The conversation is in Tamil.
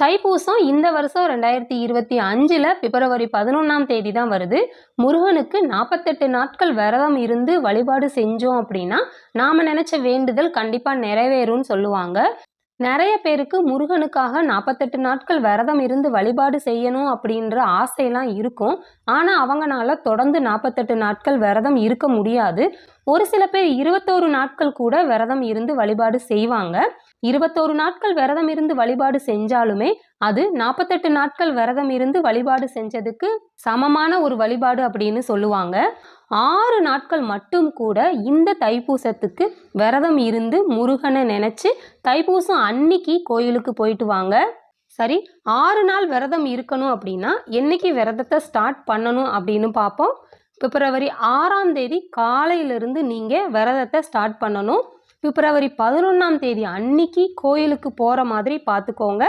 தைப்பூசம் இந்த வருஷம் ரெண்டாயிரத்தி இருபத்தி அஞ்சில் பிப்ரவரி பதினொன்றாம் தேதி தான் வருது. முருகனுக்கு நாற்பத்தெட்டு நாட்கள் விரதம் இருந்து வழிபாடு செஞ்சோம் அப்படின்னா நாம் நினச்ச வேண்டுதல் கண்டிப்பாக நிறைவேறும்னு சொல்லுவாங்க. நிறைய பேருக்கு முருகனுக்காக நாற்பத்தெட்டு நாட்கள் விரதம் இருந்து வழிபாடு செய்யணும் அப்படின்ற ஆசையெல்லாம் இருக்கும். ஆனால் அவங்களால தொடர்ந்து நாற்பத்தெட்டு நாட்கள் விரதம் இருக்க முடியாது. ஒரு சில பேர் இருபத்தோரு நாட்கள் கூட விரதம் இருந்து வழிபாடு செய்வாங்க. இருபத்தோரு நாட்கள் விரதம் இருந்து வழிபாடு செஞ்சாலுமே அது நாற்பத்தெட்டு நாட்கள் விரதம் இருந்து வழிபாடு செஞ்சதுக்கு சமமான ஒரு வழிபாடு அப்படின்னு சொல்லுவாங்க. ஆறு நாட்கள் மட்டும் கூட இந்த தைப்பூசத்துக்கு விரதம் இருந்து முருகனை நினச்சி தைப்பூசம் அன்னைக்கு கோயிலுக்கு போயிட்டு வாங்க. சரி ஆறு நாள் விரதம் இருக்கணும் அப்படின்னா என்னைக்கு விரதத்தை ஸ்டார்ட் பண்ணணும் அப்படின்னு பார்ப்போம். பிப்ரவரி ஆறாம் தேதி காலையிலிருந்து நீங்கள் விரதத்தை ஸ்டார்ட் பண்ணணும். பிப்ரவரி பதினொன்றாம் தேதி அன்னைக்கு கோயிலுக்கு போகிற மாதிரி பார்த்துக்கோங்க.